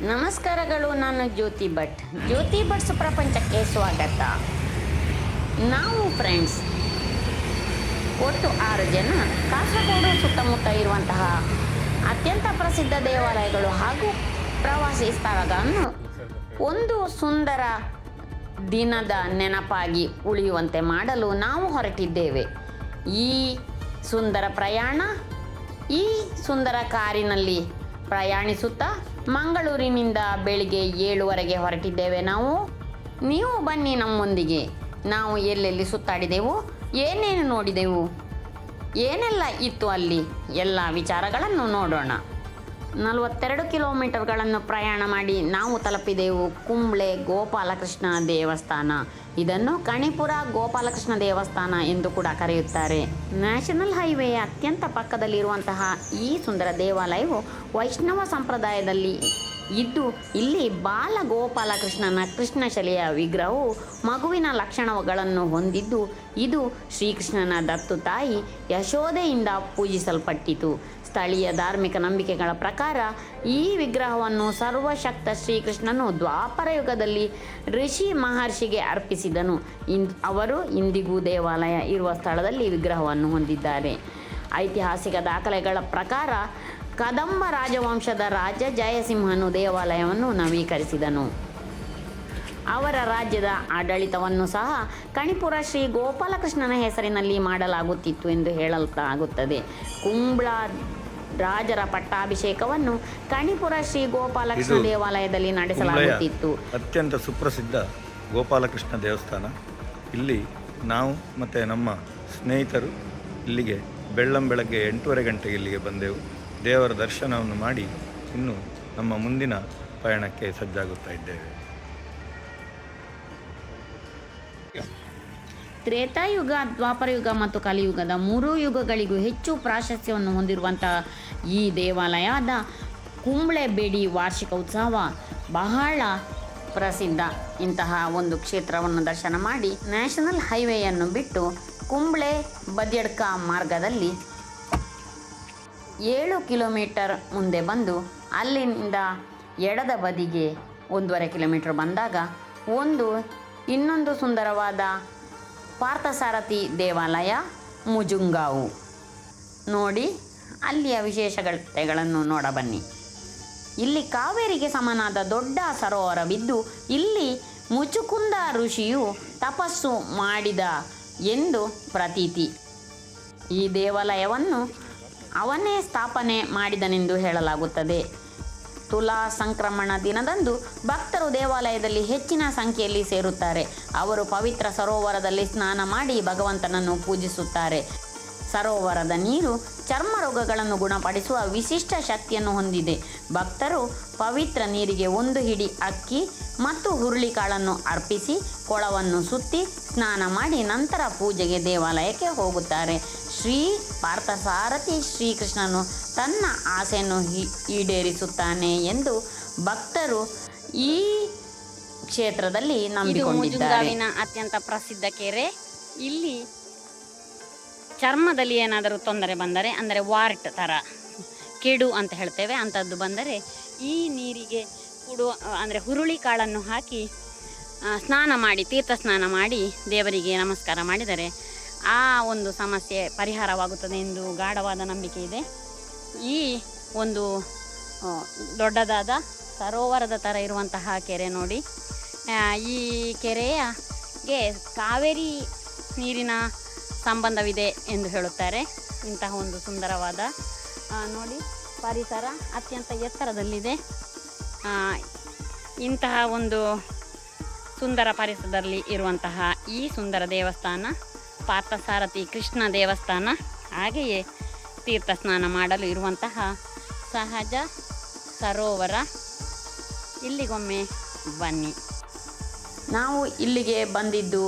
ನಮಸ್ಕಾರಗಳು, ನಾನು ಜ್ಯೋತಿ ಭಟ್. ಜ್ಯೋತಿ ಭಟ್ಸ್ ಪ್ರಪಂಚಕ್ಕೆ ಸ್ವಾಗತ. ನಾವು ಫ್ರೆಂಡ್ಸ್ ಒಟ್ಟು ಆರು ಜನ. ಕಾಸರಗೋಡು ಸುತ್ತಮುತ್ತ ಇರುವಂತಹ ಅತ್ಯಂತ ಪ್ರಸಿದ್ಧ ದೇವಾಲಯಗಳು ಹಾಗೂ ಪ್ರವಾಸಿ ಸ್ಥಳಗಳನ್ನು ಒಂದು ಸುಂದರ ದಿನದ ನೆನಪಾಗಿ ಉಳಿಯುವಂತೆ ಮಾಡಲು ನಾವು ಹೊರಟಿದ್ದೇವೆ. ಈ ಸುಂದರ ಪ್ರಯಾಣ, ಈ ಸುಂದರ ಕಾರಿನಲ್ಲಿ ಪ್ರಯಾಣಿಸುತ್ತಾ ಮಂಗಳೂರಿನಿಂದ ಬೆಳಿಗ್ಗೆ ಏಳುವರೆಗೆ ಹೊರಟಿದ್ದೇವೆ ನಾವು. ನೀವು ಬನ್ನಿ ನಮ್ಮೊಂದಿಗೆ. ನಾವು ಎಲ್ಲೆಲ್ಲಿ ಸುತ್ತಾಡಿದೆವು? ಏನೇನು ನೋಡಿದೆವು? ಏನೆಲ್ಲ ಇತ್ತು ಅಲ್ಲಿ? ಎಲ್ಲ ವಿಚಾರಗಳನ್ನು ನೋಡೋಣ. ನಲವತ್ತೆರಡು ಕಿಲೋಮೀಟರ್ಗಳನ್ನು ಪ್ರಯಾಣ ಮಾಡಿ ನಾವು ತಲುಪಿದೆವು ಕುಂಬ್ಳೆ ಗೋಪಾಲಕೃಷ್ಣ ದೇವಸ್ಥಾನ. ಇದನ್ನು ಕಣಿಪುರ ಗೋಪಾಲಕೃಷ್ಣ ದೇವಸ್ಥಾನ ಎಂದು ಕೂಡ ಕರೆಯುತ್ತಾರೆ. ನ್ಯಾಷನಲ್ ಹೈವೇಯ ಅತ್ಯಂತ ಪಕ್ಕದಲ್ಲಿರುವಂತಹ ಈ ಸುಂದರ ದೇವಾಲಯವು ವೈಷ್ಣವ ಸಂಪ್ರದಾಯದಲ್ಲಿ ಇದ್ದು, ಇಲ್ಲಿ ಬಾಲ ಗೋಪಾಲಕೃಷ್ಣನ ಕೃಷ್ಣಶಿಲೆಯ ವಿಗ್ರಹವು ಮಗುವಿನ ಲಕ್ಷಣಗಳನ್ನು ಹೊಂದಿದ್ದು, ಇದು ಶ್ರೀಕೃಷ್ಣನ ದತ್ತು ತಾಯಿ ಯಶೋದೆಯಿಂದ ಪೂಜಿಸಲ್ಪಟ್ಟಿತು. ಸ್ಥಳೀಯ ಧಾರ್ಮಿಕ ನಂಬಿಕೆಗಳ ಪ್ರಕಾರ ಈ ವಿಗ್ರಹವನ್ನು ಸರ್ವಶಕ್ತ ಶ್ರೀಕೃಷ್ಣನು ದ್ವಾಪರ ಯುಗದಲ್ಲಿ ಋಷಿ ಮಹರ್ಷಿಗೆ ಅರ್ಪಿಸಿದನು. ಇನ್, ಅವರು ಇಂದಿಗೂ ದೇವಾಲಯ ಇರುವ ಸ್ಥಳದಲ್ಲಿ ವಿಗ್ರಹವನ್ನು ಹೊಂದಿದ್ದಾರೆ. ಐತಿಹಾಸಿಕ ದಾಖಲೆಗಳ ಪ್ರಕಾರ ಕದಂಬ ರಾಜವಂಶದ ರಾಜ ಜಯಸಿಂಹನು ದೇವಾಲಯವನ್ನು ನವೀಕರಿಸಿದನು. ಅವರ ರಾಜ್ಯದ ಆಡಳಿತವನ್ನು ಸಹ ಕಣಿಪುರ ಶ್ರೀ ಗೋಪಾಲಕೃಷ್ಣನ ಹೆಸರಿನಲ್ಲಿ ಮಾಡಲಾಗುತ್ತಿತ್ತು ಎಂದು ಹೇಳಲಾಗುತ್ತದೆ. ಕುಂಬ್ಳ ರಾಜರ ಪಟ್ಟಾಭಿಷೇಕವನ್ನು ಕಣಿಪುರ ಶ್ರೀ ಗೋಪಾಲಕೃಷ್ಣ ದೇವಾಲಯದಲ್ಲಿ ನಡೆಸಲಾಗುತ್ತಿತ್ತು. ಅತ್ಯಂತ ಸುಪ್ರಸಿದ್ಧ ಗೋಪಾಲಕೃಷ್ಣ ದೇವಸ್ಥಾನ. ಇಲ್ಲಿ ನಾವು ಮತ್ತು ನಮ್ಮ ಸ್ನೇಹಿತರು ಇಲ್ಲಿಗೆ ಬೆಳ್ಳಂ ಬೆಳಗ್ಗೆ ಎಂಟೂವರೆ ಗಂಟೆಗೆ ಇಲ್ಲಿಗೆ ಬಂದೆವು. ದೇವರ ದರ್ಶನವನ್ನು ಮಾಡಿ ಇನ್ನು ನಮ್ಮ ಮುಂದಿನ ಪಯಣಕ್ಕೆ ಸಜ್ಜಾಗುತ್ತಾ ಇದ್ದೇವೆ. ತ್ರೇತಾಯುಗ, ದ್ವಾಪರಯುಗ ಮತ್ತು ಕಲಿಯುಗದ ಮೂರು ಯುಗಗಳಿಗೂ ಹೆಚ್ಚು ಪ್ರಾಶಸ್ತ್ಯವನ್ನು ಹೊಂದಿರುವಂತಹ ಈ ದೇವಾಲಯದ ಕುಂಬಳೆಬೇಡಿ ವಾರ್ಷಿಕ ಉತ್ಸವ ಬಹಳ ಪ್ರಸಿದ್ಧ. ಇಂತಹ ಒಂದು ಕ್ಷೇತ್ರವನ್ನು ದರ್ಶನ ಮಾಡಿ ನ್ಯಾಷನಲ್ ಹೈವೇಯನ್ನು ಬಿಟ್ಟು ಕುಂಬಳೆ ಬದ್ಯಡ್ಕ ಮಾರ್ಗದಲ್ಲಿ ಏಳು ಕಿಲೋಮೀಟರ್ ಮುಂದೆ ಬಂದು ಅಲ್ಲಿಂದ ಎಡದ ಬದಿಗೆ ಒಂದೂವರೆ ಕಿಲೋಮೀಟರ್ ಬಂದಾಗ ಒಂದು ಇನ್ನೊಂದು ಸುಂದರವಾದ ಪಾರ್ಥಸಾರಥಿ ದೇವಾಲಯ, ಮುಜುಂಗಾವು. ನೋಡಿ, ಅಲ್ಲಿಯ ವಿಶೇಷತೆಗಳನ್ನು ನೋಡಬನ್ನಿ ಇಲ್ಲಿ ಕಾವೇರಿಗೆ ಸಮನಾದ ದೊಡ್ಡ ಸರೋವರವಿದ್ದು, ಇಲ್ಲಿ ಮುಚುಕುಂದ ಋಷಿಯು ತಪಸ್ಸು ಮಾಡಿದ ಎಂದು ಪ್ರತೀತಿ. ಈ ದೇವಾಲಯವನ್ನು ಅವನೇ ಸ್ಥಾಪನೆ ಮಾಡಿದನೆಂದು ಹೇಳಲಾಗುತ್ತದೆ. ತುಲಾ ಸಂಕ್ರಮಣ ದಿನದಂದು ಭಕ್ತರು ದೇವಾಲಯದಲ್ಲಿ ಹೆಚ್ಚಿನ ಸಂಖ್ಯೆಯಲ್ಲಿ ಸೇರುತ್ತಾರೆ. ಅವರು ಪವಿತ್ರ ಸರೋವರದಲ್ಲಿ ಸ್ನಾನ ಮಾಡಿ ಭಗವಂತನನ್ನು ಪೂಜಿಸುತ್ತಾರೆ. ಸರೋವರದ ನೀರು ಚರ್ಮ ರೋಗಗಳನ್ನು ಗುಣಪಡಿಸುವ ವಿಶಿಷ್ಟ ಶಕ್ತಿಯನ್ನು ಹೊಂದಿದೆ. ಭಕ್ತರು ಪವಿತ್ರ ನೀರಿಗೆ ಒಂದು ಹಿಡಿ ಅಕ್ಕಿ ಮತ್ತು ಹುರುಳಿಕಾಳನ್ನು ಅರ್ಪಿಸಿ, ಕೊಳವನ್ನು ಸುತ್ತಿ, ಸ್ನಾನ ಮಾಡಿ ನಂತರ ಪೂಜೆಗೆ ದೇವಾಲಯಕ್ಕೆ ಹೋಗುತ್ತಾರೆ. ಶ್ರೀ ಪಾರ್ಥಸಾರಥಿ ಶ್ರೀಕೃಷ್ಣನು ತನ್ನ ಆಸೆಯನ್ನು ಈಡೇರಿಸುತ್ತಾನೆ ಎಂದು ಭಕ್ತರು ಈ ಕ್ಷೇತ್ರದಲ್ಲಿ ನಂಬಿಕೊಂಡಿದ್ದಾರೆ. ಅತ್ಯಂತ ಪ್ರಸಿದ್ಧ ಕೆರೆ. ಇಲ್ಲಿ ಚರ್ಮದಲ್ಲಿ ಏನಾದರೂ ತೊಂದರೆ ಬಂದರೆ ಅಂದರೆ ವಾರ್ಟ್ ಥರ ಕೆಡು ಅಂತ ಹೇಳ್ತೇವೆ ಅಂಥದ್ದು ಬಂದರೆ ಈ ನೀರಿಗೆ ಕುಡುವ ಅಂದರೆ ಹುರುಳಿ ಕಾಳನ್ನು ಹಾಕಿ ಸ್ನಾನ ಮಾಡಿ ತೀರ್ಥ ಸ್ನಾನ ಮಾಡಿ ದೇವರಿಗೆ ನಮಸ್ಕಾರ ಮಾಡಿದರೆ ಆ ಒಂದು ಸಮಸ್ಯೆ ಪರಿಹಾರವಾಗುತ್ತದೆ ಎಂದು ಗಾಢವಾದ ನಂಬಿಕೆ ಇದೆ. ಈ ಒಂದು ದೊಡ್ಡದಾದ ಸರೋವರದ ಥರ ಇರುವಂತಹ ಕೆರೆ ನೋಡಿ. ಈ ಕೆರೆಯಗೆ ಕಾವೇರಿ ನೀರಿನ ಸಂಬಂಧವಿದೆ ಎಂದು ಹೇಳುತ್ತಾರೆ. ಇಂತಹ ಒಂದು ಸುಂದರವಾದ ನೋಡಿ, ಪರಿಸರ ಅತ್ಯಂತ ಎತ್ತರದಲ್ಲಿದೆ. ಇಂತಹ ಒಂದು ಸುಂದರ ಪರಿಸರದಲ್ಲಿ ಇರುವಂತಹ ಈ ಸುಂದರ ದೇವಸ್ಥಾನ ಪಾರ್ಥಸಾರಥಿ ಕೃಷ್ಣ ದೇವಸ್ಥಾನ. ಹಾಗೆಯೇ ತೀರ್ಥ ಸ್ನಾನ ಮಾಡಲು ಇರುವಂತಹ ಸಹಜ ಸರೋವರ. ಇಲ್ಲಿಗೊಮ್ಮೆ ಬನ್ನಿ. ನಾವು ಇಲ್ಲಿಗೆ ಬಂದಿದ್ದು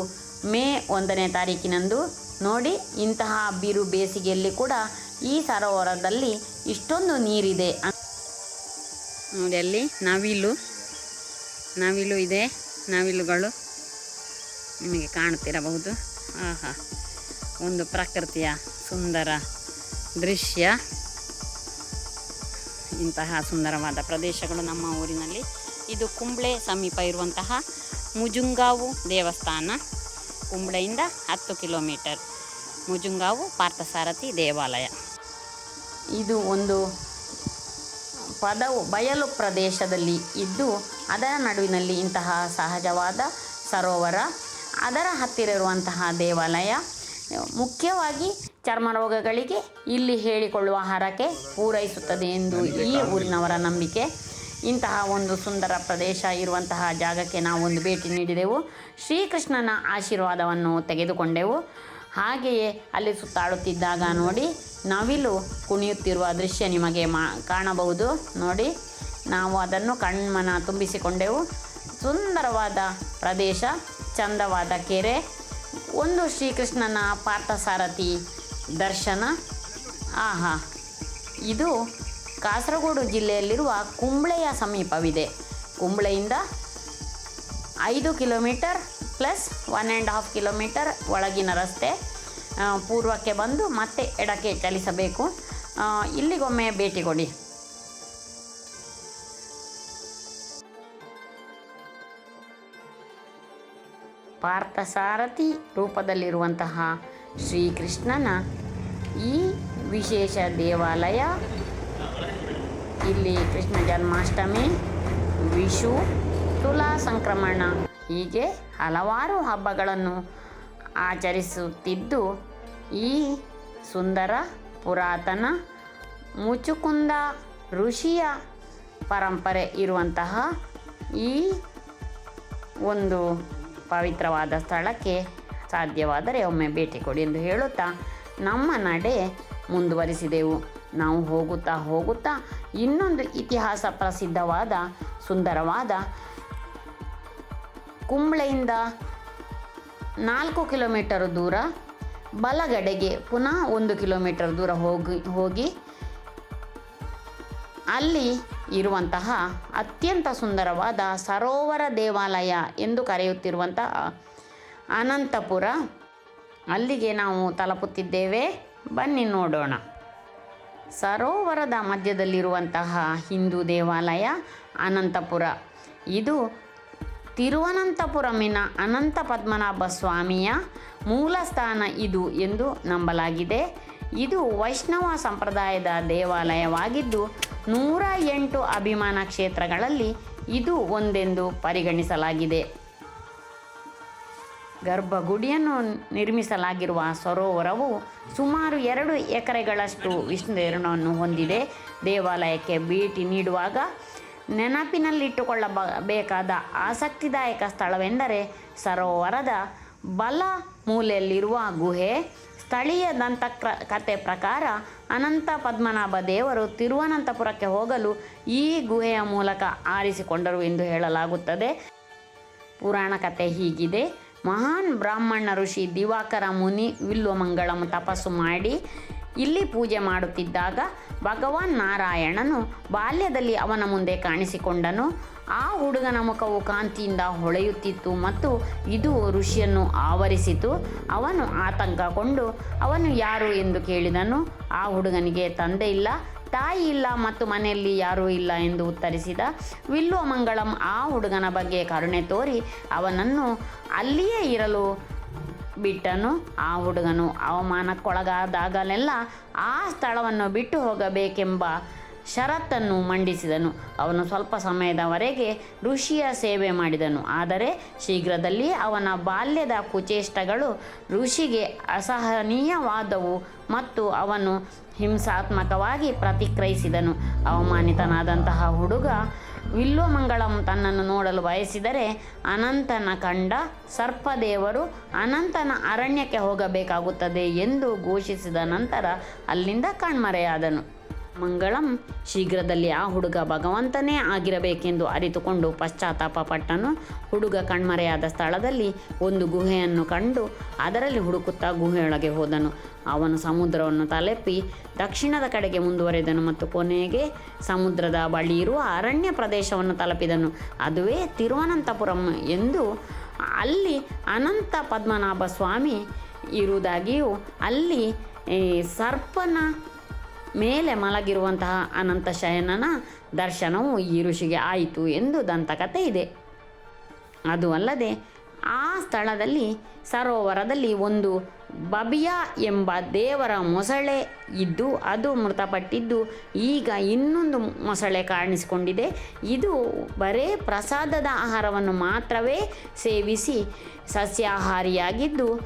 ಮೇ ಒಂದನೇ ತಾರೀಕಿನಂದು. ನೋಡಿ ಇಂತಹ ಬಿರು ಬೇಸಿಗೆಯಲ್ಲಿ ಕೂಡ ಈ ಸರೋವರದಲ್ಲಿ ಇಷ್ಟೊಂದು ನೀರಿದೆ. ನೋಡಿ ಅಲ್ಲಿ ನವಿಲು ನವಿಲು ಇದೆ ನವಿಲುಗಳು ನಿಮಗೆ ಕಾಣುತ್ತಿರಬಹುದು ಆಹಾ. ಒಂದು ಪ್ರಕೃತಿಯ ಸುಂದರ ದೃಶ್ಯ. ಇಂತಹ ಸುಂದರವಾದ ಪ್ರದೇಶಗಳು ನಮ್ಮ ಊರಿನಲ್ಲಿ. ಇದು ಕುಂಬ್ಳೆ ಸಮೀಪ ಇರುವಂತಹ ಮುಜುಂಗಾವು ದೇವಸ್ಥಾನ. ಕುಂಬ್ಳೆಯಿಂದ ಹತ್ತು ಕಿಲೋಮೀಟರ್. ಮುಜುಂಗಾವು ಪಾರ್ಥಸಾರಥಿ ದೇವಾಲಯ. ಇದು ಒಂದು ಪದವು ಬಯಲು ಪ್ರದೇಶದಲ್ಲಿ ಇದ್ದು, ಅದರ ನಡುವಿನಲ್ಲಿ ಇಂತಹ ಸಹಜವಾದ ಸರೋವರ ಅದರ ಹತ್ತಿರ ಇರುವಂತಹ ದೇವಾಲಯ. ಮುಖ್ಯವಾಗಿ ಚರ್ಮ ರೋಗಗಳಿಗೆ ಇಲ್ಲಿ ಹೇಳಿಕೊಳ್ಳುವ ಹರಕೆ ಪೂರೈಸುತ್ತದೆ ಎಂದು ಈ ಊರಿನವರ ನಂಬಿಕೆ. ಇಂತಹ ಒಂದು ಸುಂದರ ಪ್ರದೇಶ ಇರುವಂತಹ ಜಾಗಕ್ಕೆ ನಾವು ಒಂದು ಭೇಟಿ ನೀಡಿದೆವು. ಶ್ರೀಕೃಷ್ಣನ ಆಶೀರ್ವಾದವನ್ನು ತೆಗೆದುಕೊಂಡೆವು. ಹಾಗೆಯೇ ಅಲ್ಲಿ ಸುತ್ತಾಡುತ್ತಿದ್ದಾಗ ನೋಡಿ ನವಿಲು ಕುಣಿಯುತ್ತಿರುವ ದೃಶ್ಯ ನಿಮಗೆ ಮಾ ಕಾಣಬಹುದು. ನೋಡಿ ನಾವು ಅದನ್ನು ಕಣ್ಮನ ತುಂಬಿಸಿಕೊಂಡೆವು. ಸುಂದರವಾದ ಪ್ರದೇಶ. ಚಂದವಾದ ಕೆರೆ, ಒಂದು ಶ್ರೀಕೃಷ್ಣನ ಪಾರ್ಥಸಾರಥಿ ದರ್ಶನ. ಆಹಾ, ಇದು ಕಾಸರಗೋಡು ಜಿಲ್ಲೆಯಲ್ಲಿರುವ ಕುಂಬಳೆಯ ಸಮೀಪವಿದೆ. ಕುಂಬಳೆಯಿಂದ ಐದು kilometre plus one and half kilometre ಒಳಗಿನ ರಸ್ತೆ ಪೂರ್ವಕ್ಕೆ ಬಂದು ಮತ್ತೆ ಎಡಕ್ಕೆ ಚಲಿಸಬೇಕು. ಇಲ್ಲಿಗೊಮ್ಮೆ ಭೇಟಿ ಕೊಡಿ. ಪಾರ್ಥಸಾರಥಿ ರೂಪದಲ್ಲಿರುವಂತಹ ಶ್ರೀಕೃಷ್ಣನ ಈ ವಿಶೇಷ ದೇವಾಲಯ. ಇಲ್ಲಿ ಕೃಷ್ಣ ಜನ್ಮಾಷ್ಟಮಿ ವಿಷು ತುಲಾ ಸಂಕ್ರಮಣ ಹೀಗೆ ಹಲವಾರು ಹಬ್ಬಗಳನ್ನು ಆಚರಿಸುತ್ತಿದ್ದು, ಈ ಸುಂದರ ಪುರಾತನ ಮುಚುಕುಂದ ಋಷಿಯ ಪರಂಪರೆ ಇರುವಂತಹ ಈ ಒಂದು ಪವಿತ್ರವಾದ ಸ್ಥಳಕ್ಕೆ ಸಾಧ್ಯವಾದರೆ ಒಮ್ಮೆ ಭೇಟಿ ಕೊಡಿ ಎಂದು ಹೇಳುತ್ತಾ ನಮ್ಮ ನಡೆ ಮುಂದುವರಿಸಿದೆವು. ನಾವು ಹೋಗುತ್ತಾ ಹೋಗುತ್ತಾ ಇನ್ನೊಂದು ಇತಿಹಾಸ ಪ್ರಸಿದ್ಧವಾದ ಸುಂದರವಾದ ಕುಂಬ್ಳೆಯಿಂದ ನಾಲ್ಕು ಕಿಲೋಮೀಟರ್ ದೂರ ಬಲಗಡೆಗೆ ಪುನಃ ಒಂದು ಕಿಲೋಮೀಟರ್ ದೂರ ಹೋಗಿ ಹೋಗಿ ಅಲ್ಲಿ ಇರುವಂತಹ ಅತ್ಯಂತ ಸುಂದರವಾದ ಸರೋವರ ದೇವಾಲಯ ಎಂದು ಕರೆಯುತ್ತಿರುವಂತಹ ಅನಂತಪುರ. ಅಲ್ಲಿಗೆ ನಾವು ತಲುಪುತ್ತಿದ್ದೇವೆ. ಬನ್ನಿ ನೋಡೋಣ. ಸರೋವರದ ಮಧ್ಯದಲ್ಲಿರುವಂತಹ ಹಿಂದೂ ದೇವಾಲಯ ಅನಂತಪುರ. ಇದು ತಿರುವನಂತಪುರಮಿನ ಅನಂತ ಪದ್ಮನಾಭ ಸ್ವಾಮಿಯ ಮೂಲ ಸ್ಥಾನ ಇದು ಎಂದು ನಂಬಲಾಗಿದೆ. ಇದು ವೈಷ್ಣವ ಸಂಪ್ರದಾಯದ ದೇವಾಲಯವಾಗಿದ್ದು ನೂರ ಎಂಟು ಅಭಿಮಾನ ಕ್ಷೇತ್ರಗಳಲ್ಲಿ ಇದು ಒಂದೆಂದು ಪರಿಗಣಿಸಲಾಗಿದೆ. ಗರ್ಭಗುಡಿಯನ್ನು ನಿರ್ಮಿಸಲಾಗಿರುವ ಸರೋವರವು ಸುಮಾರು ಎರಡು ಎಕರೆಗಳಷ್ಟು ವಿಸ್ತೀರ್ಣವನ್ನು ಹೊಂದಿದೆ. ದೇವಾಲಯಕ್ಕೆ ಭೇಟಿ ನೀಡುವಾಗ ನೆನಪಿನಲ್ಲಿಟ್ಟುಕೊಳ್ಳಬೇಕಾದ ಆಸಕ್ತಿದಾಯಕ ಸ್ಥಳವೆಂದರೆ ಸರೋವರದ ಬಲ ಮೂಲೆಯಲ್ಲಿರುವ ಗುಹೆ. ಸ್ಥಳೀಯ ದಂತಕ್ರ ಕಥೆ ಪ್ರಕಾರ ಅನಂತ ಪದ್ಮನಾಭ ದೇವರು ತಿರುವನಂತಪುರಕ್ಕೆ ಹೋಗಲು ಈ ಗುಹೆಯ ಮೂಲಕ ಆರಿಸಿಕೊಂಡರು ಎಂದು ಹೇಳಲಾಗುತ್ತದೆ. ಪುರಾಣ ಕಥೆ ಹೀಗಿದೆ. ಮಹಾನ್ ಬ್ರಾಹ್ಮಣ ಋಷಿ ದಿವಾಕರ ಮುನಿ ವಿಲ್ವಮಂಗಳಂ ತಪಸ್ಸು ಮಾಡಿ ಇಲ್ಲಿ ಪೂಜೆ ಮಾಡುತ್ತಿದ್ದಾಗ ಭಗವಾನ್ ನಾರಾಯಣನು ಬಾಲ್ಯದಲ್ಲಿ ಅವನ ಮುಂದೆ ಕಾಣಿಸಿಕೊಂಡನು. ಆ ಹುಡುಗನ ಮುಖವು ಕಾಂತಿಯಿಂದ ಹೊಳೆಯುತ್ತಿತ್ತು ಮತ್ತು ಇದು ಋಷಿಯನ್ನು ಆವರಿಸಿತು. ಅವನು ಆತಂಕಗೊಂಡು, ಅವನು ಯಾರು ಎಂದು ಕೇಳಿದನು. ಆ ಹುಡುಗನಿಗೆ ತಂದೆ ಇಲ್ಲ, ತಾಯಿ ಇಲ್ಲ ಮತ್ತು ಮನೆಯಲ್ಲಿ ಯಾರೂ ಇಲ್ಲ ಎಂದು ಉತ್ತರಿಸಿದ. ವಿಲ್ಲುವ ಮಂಗಳಂ ಆ ಹುಡುಗನ ಬಗ್ಗೆ ಕರುಣೆ ತೋರಿ ಅವನನ್ನು ಅಲ್ಲಿಯೇ ಇರಲು ಬಿಟ್ಟನು, ಆ ಹುಡುಗನು ಅವಮಾನಕ್ಕೊಳಗಾದಾಗಲೆಲ್ಲ ಆ ಸ್ಥಳವನ್ನು ಬಿಟ್ಟು ಹೋಗಬೇಕೆಂಬ ಷರತ್ತನ್ನು ಮಂಡಿಸಿದನು. ಅವನು ಸ್ವಲ್ಪ ಸಮಯದವರೆಗೆ ಋಷಿಯ ಸೇವೆ ಮಾಡಿದನು. ಆದರೆ ಶೀಘ್ರದಲ್ಲಿ ಅವನ ಬಾಲ್ಯದ ಕುಚೇಷ್ಟಗಳು ಋಷಿಗೆ ಅಸಹನೀಯವಾದವು ಮತ್ತು ಅವನು ಹಿಂಸಾತ್ಮಕವಾಗಿ ಪ್ರತಿಕ್ರಿಯಿಸಿದನು. ಅವಮಾನಿತನಾದಂತಹ ಹುಡುಗ ವಿಲ್ವಮಂಗಳಂ ತನ್ನನ್ನು ನೋಡಲು ಬಯಸಿದರೆ ಅನಂತನ ಕಂಡ ಸರ್ಪದೇವರು ಅನಂತನ ಅರಣ್ಯಕ್ಕೆ ಹೋಗಬೇಕಾಗುತ್ತದೆ ಎಂದು ಘೋಷಿಸಿದ ನಂತರ ಅಲ್ಲಿಂದ ಕಣ್ಮರೆಯಾದನು. ಮಂಗಳಂ. ಶೀಘ್ರದಲ್ಲಿ ಆ ಹುಡುಗ ಭಗವಂತನೇ ಆಗಿರಬೇಕೆಂದು ಅರಿತುಕೊಂಡು ಪಶ್ಚಾತ್ತಾಪ ಪಟ್ಟನು. ಹುಡುಗ ಕಣ್ಮರೆಯಾದ ಸ್ಥಳದಲ್ಲಿ ಒಂದು ಗುಹೆಯನ್ನು ಕಂಡು ಅದರಲ್ಲಿ ಹುಡುಕುತ್ತಾ ಗುಹೆಯೊಳಗೆ ಹೋದನು. ಅವನು ಸಮುದ್ರವನ್ನು ತಲೆಪ್ಪಿ ದಕ್ಷಿಣದ ಕಡೆಗೆ ಮುಂದುವರೆದನು ಮತ್ತು ಕೊನೆಗೆ ಸಮುದ್ರದ ಬಳಿ ಇರುವ ಅರಣ್ಯ ಪ್ರದೇಶವನ್ನು ತಲುಪಿದನು. ಅದುವೇ ತಿರುವನಂತಪುರಂ ಎಂದು ಅಲ್ಲಿ ಅನಂತ ಪದ್ಮನಾಭ ಸ್ವಾಮಿ ಇರುವುದಾಗಿಯೂ ಅಲ್ಲಿ ಸರ್ಪನ ಮೇಲೆ ಮಲಗಿರುವಂತಹ ಅನಂತ ಶಯನನ ದರ್ಶನವು ಈ ಋಷಿಗೆ ಆಯಿತು ಎಂದು ದಂತಕಥೆ ಇದೆ. ಅದು ಅಲ್ಲದೆ ಆ ಸ್ಥಳದಲ್ಲಿ ಸರೋವರದಲ್ಲಿ ಒಂದು ಬಬಿಯಾ ಎಂಬ ದೇವರ ಮೊಸಳೆ ಇದ್ದು ಅದು ಮೃತಪಟ್ಟಿದ್ದು. ಈಗ ಇನ್ನೊಂದು ಮೊಸಳೆ ಕಾಣಿಸಿಕೊಂಡಿದೆ. ಇದು ಬರೇ ಪ್ರಸಾದದ ಆಹಾರವನ್ನು ಮಾತ್ರವೇ ಸೇವಿಸಿ ಸಸ್ಯಾಹಾರಿಯಾಗಿದ್ದು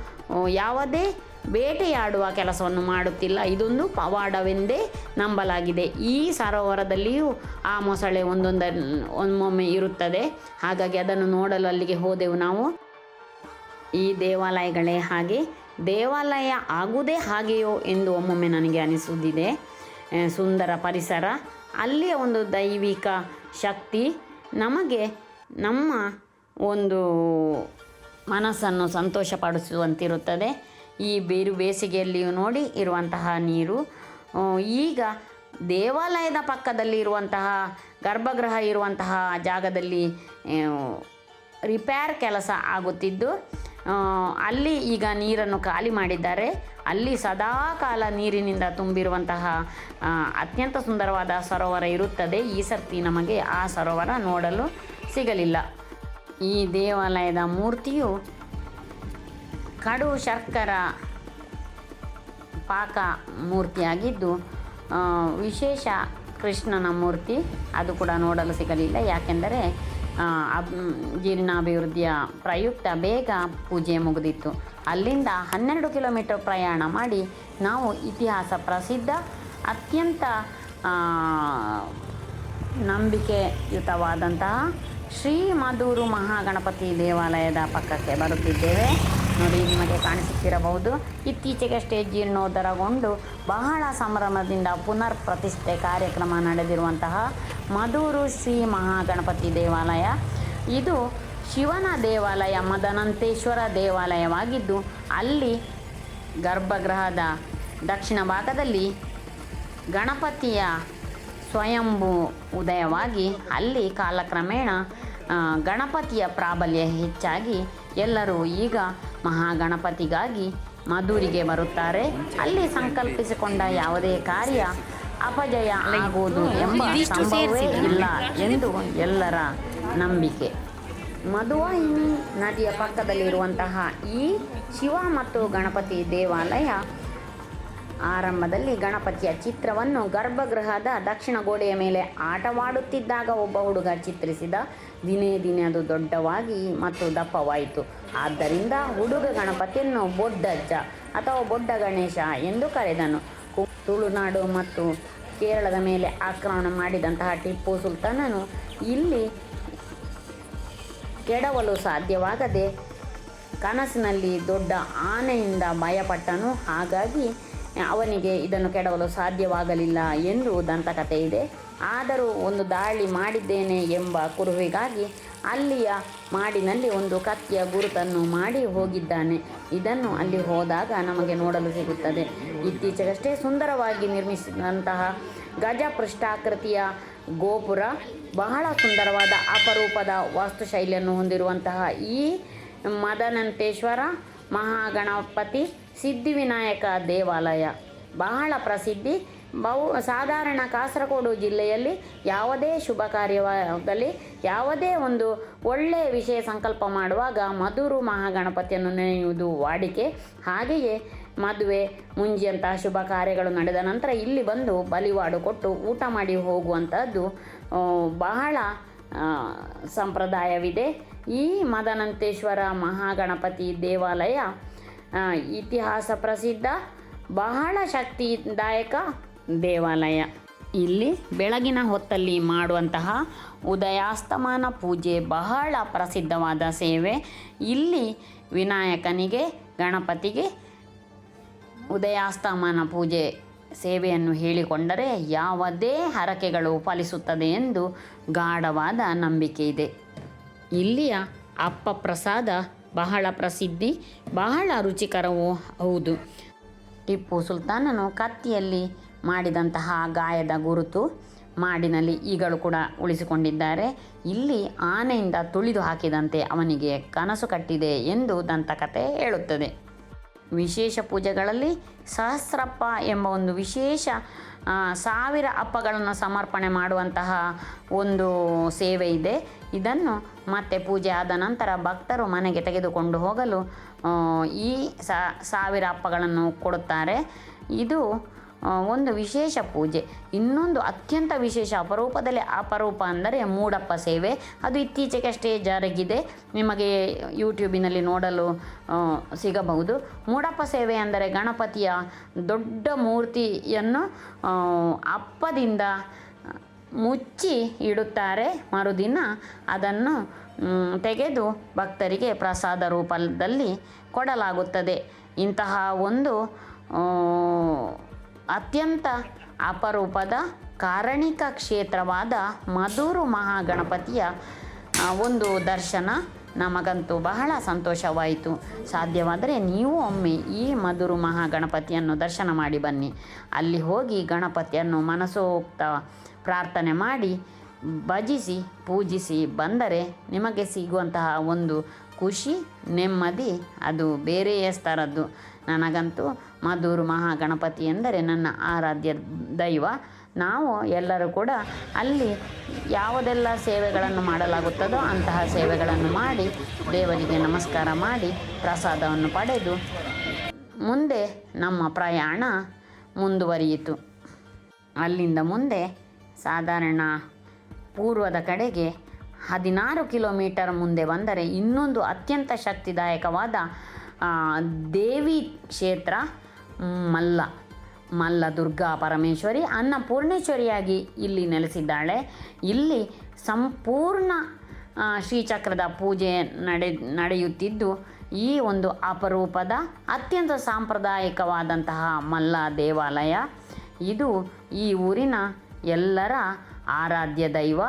ಯಾವುದೇ ಬೇಟೆಯಾಡುವ ಕೆಲಸವನ್ನು ಮಾಡುತ್ತಿಲ್ಲ. ಇದೊಂದು ಪವಾಡವೆಂದೇ ನಂಬಲಾಗಿದೆ. ಈ ಸರೋವರದಲ್ಲಿಯೂ ಆ ಮೊಸಳೆ ಒಂದೊಂದ ಒಮ್ಮೊಮ್ಮೆ ಇರುತ್ತದೆ. ಹಾಗಾಗಿ ಅದನ್ನು ನೋಡಲು ಅಲ್ಲಿಗೆ ಹೋದೆವು ನಾವು. ಈ ದೇವಾಲಯಗಳೇ ಹಾಗೆ. ದೇವಾಲಯ ಆಗುವುದೇ ಹಾಗೆಯೋ ಎಂದು ಒಮ್ಮೊಮ್ಮೆ ನನಗೆ ಅನಿಸುತ್ತಿದೆ ಸುಂದರ ಪರಿಸರ, ಅಲ್ಲಿಯ ಒಂದು ದೈವಿಕ ಶಕ್ತಿ, ನಮಗೆ ನಮ್ಮ ಒಂದು ಮನಸ್ಸನ್ನು ಸಂತೋಷಪಡಿಸುವಂತಿರುತ್ತದೆ. ಈ ಬೇರು ಬೇಸಿಗೆಯಲ್ಲಿಯೂ ನೋಡಿ ಇರುವಂತಹ ನೀರು ಈಗ ದೇವಾಲಯದ ಪಕ್ಕದಲ್ಲಿ ಇರುವಂತಹ ಗರ್ಭಗೃಹ ಇರುವಂತಹ ಜಾಗದಲ್ಲಿ ರಿಪೇರ್ ಕೆಲಸ ಆಗುತ್ತಿದ್ದು ಅಲ್ಲಿ ಈಗ ನೀರನ್ನು ಖಾಲಿ ಮಾಡಿದ್ದಾರೆ. ಅಲ್ಲಿ ಸದಾ ಕಾಲ ನೀರಿನಿಂದ ತುಂಬಿರುವಂತಹ ಅತ್ಯಂತ ಸುಂದರವಾದ ಸರೋವರ ಇರುತ್ತದೆ. ಈ ಸರ್ತಿ ನಮಗೆ ಆ ಸರೋವರ ನೋಡಲು ಸಿಗಲಿಲ್ಲ. ಈ ದೇವಾಲಯದ ಮೂರ್ತಿಯು ಕಡು ಶರ್ಕರ ಪಾಕ ಮೂರ್ತಿಯಾಗಿದ್ದು ವಿಶೇಷ ಕೃಷ್ಣನ ಮೂರ್ತಿ. ಅದು ಕೂಡ ನೋಡಲು ಸಿಗಲಿಲ್ಲ. ಯಾಕೆಂದರೆ ಜೀರ್ಣಾಭಿವೃದ್ಧಿಯ ಪ್ರಯುಕ್ತ ಬೇಗ ಪೂಜೆ ಮುಗಿದಿತ್ತು. ಅಲ್ಲಿಂದ ಹನ್ನೆರಡು ಕಿಲೋಮೀಟರ್ ಪ್ರಯಾಣ ಮಾಡಿ ನಾವು ಇತಿಹಾಸ ಪ್ರಸಿದ್ಧ, ಅತ್ಯಂತ ನಂಬಿಕೆಯುತವಾದಂತಹ ಶ್ರೀ ಮಧೂರು ಮಹಾಗಣಪತಿ ದೇವಾಲಯದ ಪಕ್ಕಕ್ಕೆ ಬರುತ್ತಿದ್ದೇವೆ. ನೋಡಿ ನಿಮಗೆ ಕಾಣಿಸುತ್ತಿರಬಹುದು. ಇತ್ತೀಚೆಗೆ ಸ್ಟೇಜ್ ಜೀರ್ಣೋದ್ಧರಗೊಂಡು ಬಹಳ ಸಂಭ್ರಮದಿಂದ ಪುನರ್ ಪ್ರತಿಷ್ಠೆ ಕಾರ್ಯಕ್ರಮ ನಡೆದಿರುವಂತಹ ಮಧೂರು ಶ್ರೀ ಮಹಾಗಣಪತಿ ದೇವಾಲಯ. ಇದು ಶಿವನ ದೇವಾಲಯ, ಮದನಂತೇಶ್ವರ ದೇವಾಲಯವಾಗಿದ್ದು, ಅಲ್ಲಿ ಗರ್ಭಗೃಹದ ದಕ್ಷಿಣ ಭಾಗದಲ್ಲಿ ಗಣಪತಿಯ ಸ್ವಯಂಭೂ ಉದಯವಾಗಿ ಅಲ್ಲಿ ಕಾಲಕ್ರಮೇಣ ಗಣಪತಿಯ ಪ್ರಾಬಲ್ಯ ಹೆಚ್ಚಾಗಿ ಎಲ್ಲರೂ ಈಗ ಮಹಾಗಣಪತಿಗಾಗಿ ಮಧುರಿಗೆ ಬರುತ್ತಾರೆ. ಅಲ್ಲಿ ಸಂಕಲ್ಪಿಸಿಕೊಂಡ ಯಾವುದೇ ಕಾರ್ಯ ಅಪಜಯ ಆಗುವುದು ಎಂಬ ಸಂಭವವೇ ಇಲ್ಲ ಎಂದು ಎಲ್ಲರ ನಂಬಿಕೆ. ಮಧುವಾಹಿನಿ ನದಿಯ ಪಕ್ಕದಲ್ಲಿರುವಂತಹ ಈ ಶಿವ ಮತ್ತು ಗಣಪತಿ ದೇವಾಲಯ ಆರಂಭದಲ್ಲಿ ಗಣಪತಿಯ ಚಿತ್ರವನ್ನು ಗರ್ಭಗೃಹದ ದಕ್ಷಿಣ ಗೋಡೆಯ ಮೇಲೆ ಆಟವಾಡುತ್ತಿದ್ದಾಗ ಒಬ್ಬ ಹುಡುಗ ಚಿತ್ರಿಸಿದ ದಿನೇ ದಿನೇ ಅದು ದೊಡ್ಡವಾಗಿ ಮತ್ತು ದಪ್ಪವಾಯಿತು. ಆದ್ದರಿಂದ ಹುಡುಗ ಗಣಪತಿಯನ್ನು ಬೊಡ್ಡಜ್ಜ ಅಥವಾ ಬೊಡ್ಡ ಗಣೇಶ ಎಂದು ಕರೆದನು. ತುಳುನಾಡು ಮತ್ತು ಕೇರಳದ ಮೇಲೆ ಆಕ್ರಮಣ ಮಾಡಿದಂತಹ ಟಿಪ್ಪು ಸುಲ್ತಾನನು ಇಲ್ಲಿ ಕೆಡವಲು ಸಾಧ್ಯವಾಗದೆ ಕನಸಿನಲ್ಲಿ ದೊಡ್ಡ ಆನೆಯಿಂದ ಭಯಪಟ್ಟನು. ಹಾಗಾಗಿ ಅವನಿಗೆ ಇದನ್ನು ಕೆಡವಲು ಸಾಧ್ಯವಾಗಲಿಲ್ಲ ಎಂದು ದಂತಕಥೆ ಇದೆ. ಆದರೂ ಒಂದು ದಾಳಿ ಮಾಡಿದ್ದೇನೆ ಎಂಬ ಕುರುಹಿಗಾಗಿ ಅಲ್ಲಿಯ ಮಾಡಿನಲ್ಲಿ ಒಂದು ಕತ್ತಿಯ ಗುರುತನ್ನು ಮಾಡಿ ಹೋಗಿದ್ದಾನೆ. ಇದನ್ನು ಅಲ್ಲಿ ಹೋದಾಗ ನಮಗೆ ನೋಡಲು ಸಿಗುತ್ತದೆ. ಇತ್ತೀಚೆಗಷ್ಟೇ ಸುಂದರವಾಗಿ ನಿರ್ಮಿಸಿದಂತಹ ಗಜ ಪೃಷ್ಠಾಕೃತಿಯ ಗೋಪುರ ಬಹಳ ಸುಂದರವಾದ ಅಪರೂಪದ ವಾಸ್ತುಶೈಲಿಯನ್ನು ಹೊಂದಿರುವಂತಹ ಈ ಮದನಂತೇಶ್ವರ ಮಹಾಗಣಪತಿ ಸಿದ್ಧಿವಿನಾಯಕ ದೇವಾಲಯ. ಬಹಳ ಪ್ರಸಿದ್ಧಿ. ಬಹು, ಸಾಧಾರಣ ಕಾಸರಗೋಡು ಜಿಲ್ಲೆಯಲ್ಲಿ ಯಾವುದೇ ಶುಭ ಕಾರ್ಯವಾಗಲಿ, ಯಾವುದೇ ಒಂದು ಒಳ್ಳೆಯ ವಿಷಯ ಸಂಕಲ್ಪ ಮಾಡುವಾಗ ಮಧುರು ಮಹಾಗಣಪತಿಯನ್ನು ನೆನೆಯುವುದು ವಾಡಿಕೆ. ಹಾಗೆಯೇ ಮದುವೆ ಮುಂಜಿಯಂತಹ ಶುಭ ಕಾರ್ಯಗಳು ನಡೆದ ನಂತರ ಇಲ್ಲಿ ಬಂದು ಬಲಿವಾಡು ಕೊಟ್ಟು ಊಟ ಮಾಡಿ ಹೋಗುವಂಥದ್ದು ಬಹಳ ಸಂಪ್ರದಾಯವಿದೆ. ಈ ಮದನಂತೇಶ್ವರ ಮಹಾಗಣಪತಿ ದೇವಾಲಯ ಇತಿಹಾಸ ಪ್ರಸಿದ್ಧ, ಬಹಳ ಶಕ್ತಿದಾಯಕ ದೇವಾಲಯ. ಇಲ್ಲಿ ಬೆಳಗಿನ ಹೊತ್ತಲ್ಲಿ ಮಾಡುವಂತಹ ಉದಯಾಸ್ತಮಾನ ಪೂಜೆ ಬಹಳ ಪ್ರಸಿದ್ಧವಾದ ಸೇವೆ. ಇಲ್ಲಿ ವಿನಾಯಕನಿಗೆ, ಗಣಪತಿಗೆ ಉದಯಾಸ್ತಮಾನ ಪೂಜೆ ಸೇವೆಯನ್ನು ಹೇಳಿಕೊಂಡರೆ ಯಾವುದೇ ಹರಕೆಗಳು ಫಲಿಸುತ್ತದೆ ಎಂದು ಗಾಢವಾದ ನಂಬಿಕೆ ಇದೆ. ಇಲ್ಲಿಯ ಅಪ್ಪ ಪ್ರಸಾದ ಬಹಳ ಪ್ರಸಿದ್ಧಿ, ಬಹಳ ರುಚಿಕರವೂ ಹೌದು. ಟಿಪ್ಪು ಸುಲ್ತಾನನು ಕತ್ತಿಯಲ್ಲಿ ಮಾಡಿದಂತಹ ಗಾಯದ ಗುರುತು ಮಾಡಿನಲ್ಲಿ ಈಗಲೂ ಕೂಡ ಉಳಿಸಿಕೊಂಡಿದ್ದಾರೆ. ಇಲ್ಲಿ ಆನೆಯಿಂದ ತುಳಿದು ಹಾಕಿದಂತೆ ಅವನಿಗೆ ಕನಸು ಕಟ್ಟಿದೆ ಎಂದು ದಂತಕತೆ ಹೇಳುತ್ತದೆ. ವಿಶೇಷ ಪೂಜೆಗಳಲ್ಲಿ ಸಹಸ್ರಪ್ಪ ಎಂಬ ಒಂದು ವಿಶೇಷ ಸಾವಿರ ಅಪ್ಪಗಳನ್ನು ಸಮರ್ಪಣೆ ಮಾಡುವಂತಹ ಒಂದು ಸೇವೆ ಇದೆ. ಇದನ್ನು ಮತ್ತೆ ಪೂಜೆ ಆದ ನಂತರ ಭಕ್ತರು ಮನೆಗೆ ತೆಗೆದುಕೊಂಡು ಹೋಗಲು ಈ ಸಾವಿರ ಅಪ್ಪಗಳನ್ನು ಕೊಡುತ್ತಾರೆ. ಇದು ಒಂದು ವಿಶೇಷ ಪೂಜೆ. ಇನ್ನೊಂದು ಅತ್ಯಂತ ವಿಶೇಷ ಅಪರೂಪದಲ್ಲಿ ಅಪರೂಪ ಅಂದರೆ ಮೂಡಪ್ಪ ಸೇವೆ. ಅದು ಇತ್ತೀಚೆಗಷ್ಟೇ ಜಾರಿಗಿದೆ. ನಿಮಗೆ ಯೂಟ್ಯೂಬಿನಲ್ಲಿ ನೋಡಲು ಸಿಗಬಹುದು. ಮೂಡಪ್ಪ ಸೇವೆ ಅಂದರೆ ಗಣಪತಿಯ ದೊಡ್ಡ ಮೂರ್ತಿಯನ್ನು ಅಪ್ಪದಿಂದ ಮುಚ್ಚಿ ಇಡುತ್ತಾರೆ. ಮರುದಿನ ಅದನ್ನು ತೆಗೆದು ಭಕ್ತರಿಗೆ ಪ್ರಸಾದ ರೂಪದಲ್ಲಿ ಕೊಡಲಾಗುತ್ತದೆ. ಇಂತಹ ಒಂದು ಅತ್ಯಂತ ಅಪರೂಪದ ಕಾರಣಿಕ ಕ್ಷೇತ್ರವಾದ ಮಧುರು ಮಹಾಗಣಪತಿಯ ಒಂದು ದರ್ಶನ ನಮಗಂತೂ ಬಹಳ ಸಂತೋಷವಾಯಿತು. ಸಾಧ್ಯವಾದರೆ ನೀವು ಒಮ್ಮೆ ಈ ಮಧುರು ಮಹಾಗಣಪತಿಯನ್ನು ದರ್ಶನ ಮಾಡಿ ಬನ್ನಿ. ಅಲ್ಲಿ ಹೋಗಿ ಗಣಪತಿಯನ್ನು ಮನಸೋಕ್ತ ಪ್ರಾರ್ಥನೆ ಮಾಡಿ, ಭಜಿಸಿ, ಪೂಜಿಸಿ ಬಂದರೆ ನಿಮಗೆ ಸಿಗುವಂತಹ ಒಂದು ಖುಷಿ, ನೆಮ್ಮದಿ, ಅದು ಬೇರೆಯೇ ಸ್ಥರದ್ದು ನನಗಂತೂ ಮಧುರು ಮಹಾಗಣಪತಿ ಎಂದರೆ ನನ್ನ ಆರಾಧ್ಯ ದೈವ. ನಾವು ಎಲ್ಲರೂ ಕೂಡ ಅಲ್ಲಿ ಯಾವುದೆಲ್ಲ ಸೇವೆಗಳನ್ನು ಮಾಡಲಾಗುತ್ತದೋ ಅಂತಹ ಸೇವೆಗಳನ್ನು ಮಾಡಿ, ದೇವರಿಗೆ ನಮಸ್ಕಾರ ಮಾಡಿ, ಪ್ರಸಾದವನ್ನು ಪಡೆದು ಮುಂದೆ ನಮ್ಮ ಪ್ರಯಾಣ ಮುಂದುವರಿಯಿತು. ಅಲ್ಲಿಂದ ಮುಂದೆ ಸಾಧಾರಣ ಪೂರ್ವದ ಕಡೆಗೆ ಹದಿನಾರು ಕಿಲೋಮೀಟರ್ ಮುಂದೆ ಬಂದರೆ ಇನ್ನೊಂದು ಅತ್ಯಂತ ಶಕ್ತಿದಾಯಕವಾದ ದೇವಿ ಕ್ಷೇತ್ರ ಮಲ್ಲ. ಮಲ್ಲ ದುರ್ಗಾ ಪರಮೇಶ್ವರಿ ಅನ್ನಪೂರ್ಣೇಶ್ವರಿಯಾಗಿ ಇಲ್ಲಿ ನೆಲೆಸಿದ್ದಾಳೆ. ಇಲ್ಲಿ ಸಂಪೂರ್ಣ ಶ್ರೀಚಕ್ರದ ಪೂಜೆ ನಡೆ, ನಡೆಯುತ್ತಿದ್ದು, ಈ ಒಂದು ಅಪರೂಪದ, ಅತ್ಯಂತ ಸಾಂಪ್ರದಾಯಿಕವಾದಂತಹ ಮಲ್ಲ ದೇವಾಲಯ. ಇದು ಈ ಊರಿನ ಎಲ್ಲರ ಆರಾಧ್ಯ ದೈವ.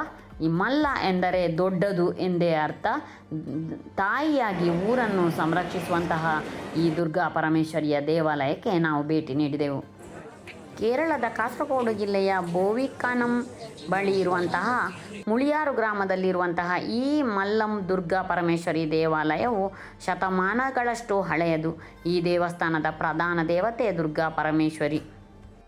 ಈ ಮಲ್ಲ ಎಂದರೆ ದೊಡ್ಡದು ಎಂದೇ ಅರ್ಥ. ತಾಯಿಯಾಗಿ ಊರನ್ನು ಸಂರಕ್ಷಿಸುವಂತಹ ಈ ದುರ್ಗಾ ಪರಮೇಶ್ವರಿಯ ದೇವಾಲಯಕ್ಕೆ ನಾವು ಭೇಟಿ ನೀಡಿದೆವು. ಕೇರಳದ ಕಾಸರಗೋಡು ಜಿಲ್ಲೆಯ ಬೋವಿಕಾನಂ ಬಳಿ ಇರುವಂತಹ ಮುಳಿಯಾರು ಗ್ರಾಮದಲ್ಲಿರುವಂತಹ ಈ ಮಲ್ಲಂ ದುರ್ಗಾ ಪರಮೇಶ್ವರಿ ದೇವಾಲಯವು ಶತಮಾನಗಳಷ್ಟು ಹಳೆಯದು. ಈ ದೇವಸ್ಥಾನದ ಪ್ರಧಾನ ದೇವತೆ ದುರ್ಗಾ ಪರಮೇಶ್ವರಿ.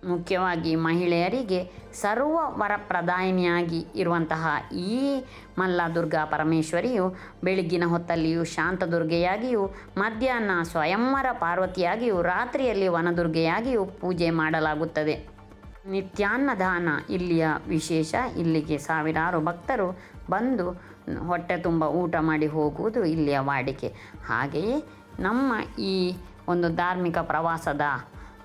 ಮುಖ್ಯವಾಗಿ ಮಹಿಳೆಯರಿಗೆ ಸರ್ವ ವರಪ್ರದಾಯಿನಿಯಾಗಿ ಇರುವಂತಹ ಈ ಮಲ್ಲ ದುರ್ಗಾ ಪರಮೇಶ್ವರಿಯು ಬೆಳಗ್ಗಿನ ಹೊತ್ತಲ್ಲಿಯೂ ಶಾಂತದುರ್ಗೆಯಾಗಿಯೂ, ಮಧ್ಯಾಹ್ನ ಸ್ವಯಂವರ ಪಾರ್ವತಿಯಾಗಿಯೂ, ರಾತ್ರಿಯಲ್ಲಿ ವನದುರ್ಗೆಯಾಗಿಯೂ ಪೂಜೆ ಮಾಡಲಾಗುತ್ತದೆ. ನಿತ್ಯಾನ್ನದಾನ ಇಲ್ಲಿಯ ವಿಶೇಷ. ಇಲ್ಲಿಗೆ ಸಾವಿರಾರು ಭಕ್ತರು ಬಂದು ಹೊಟ್ಟೆ ತುಂಬ ಊಟ ಮಾಡಿ ಹೋಗುವುದು ಇಲ್ಲಿಯ ವಾಡಿಕೆ. ಹಾಗೆಯೇ ನಮ್ಮ ಈ ಒಂದು ಧಾರ್ಮಿಕ ಪ್ರವಾಸದ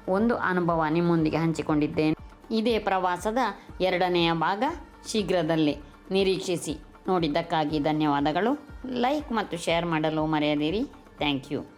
ಒಂದು ಅನುಭವ ನಿಮ್ಮೊಂದಿಗೆ ಹಂಚಿಕೊಂಡಿದ್ದೇನೆ. ಇದೇ ಪ್ರವಾಸದ ಎರಡನೆಯ ಭಾಗ ಶೀಘ್ರದಲ್ಲೇ ನಿರೀಕ್ಷಿಸಿ ನೋಡಿದ್ದಕ್ಕಾಗಿ ಧನ್ಯವಾದಗಳು. ಲೈಕ್ ಮತ್ತು ಶೇರ್ ಮಾಡಲು ಮರೆಯದಿರಿ. Thank you.